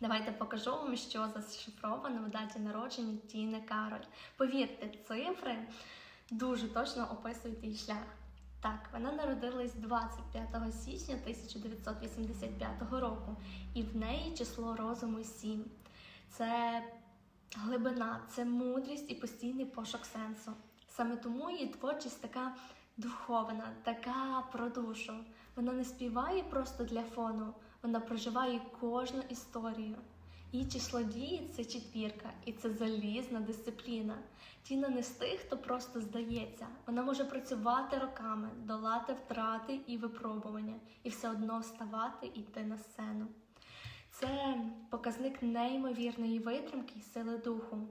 Давайте покажу вам, що зашифровано в даті народження Тіни Кароль. Повірте, цифри дуже точно описують її шлях. Так, вона народилась 25 січня 1985 року, і в неї число розуму 7. Це глибина, це мудрість і постійний пошук сенсу. Саме тому її творчість така духовна, така про душу. Вона не співає просто для фону, вона проживає кожну історію. Її число дії це четвірка, і це залізна дисципліна. Тіна не з тих, хто просто здається. Вона може працювати роками, долати втрати і випробування, і все одно вставати і йти на сцену. Це показник неймовірної витримки і сили духу.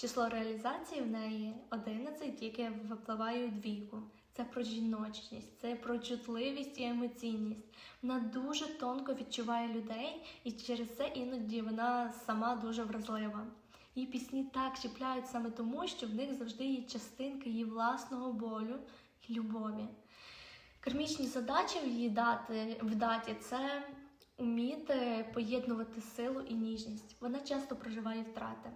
Число реалізації в неї 11, тільки випливає двійку. Це про жіночність, це про чутливість і емоційність. Вона дуже тонко відчуває людей, і через це іноді вона сама дуже вразлива. Її пісні так чіпляють саме тому, що в них завжди є частинка її власного болю і любові. Кармічні задачі в її дати, в даті це уміти поєднувати силу і ніжність. Вона часто проживає втрати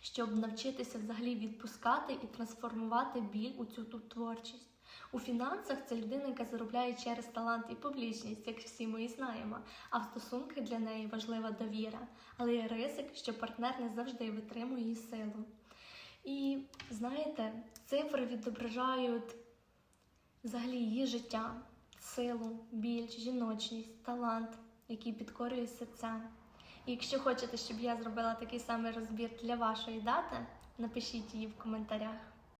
щоб навчитися взагалі відпускати і трансформувати біль у цю тут творчість. У фінансах це людина, яка заробляє через талант і публічність, як всі ми і знаємо. А в стосунках для неї важлива довіра, але є ризик, що партнер не завжди витримує її силу. І знаєте, цифри відображають взагалі її життя, силу, біль, жіночність, талант, який підкорює серця. Якщо хочете, щоб я зробила такий самий розбір для вашої дати, напишіть її в коментарях.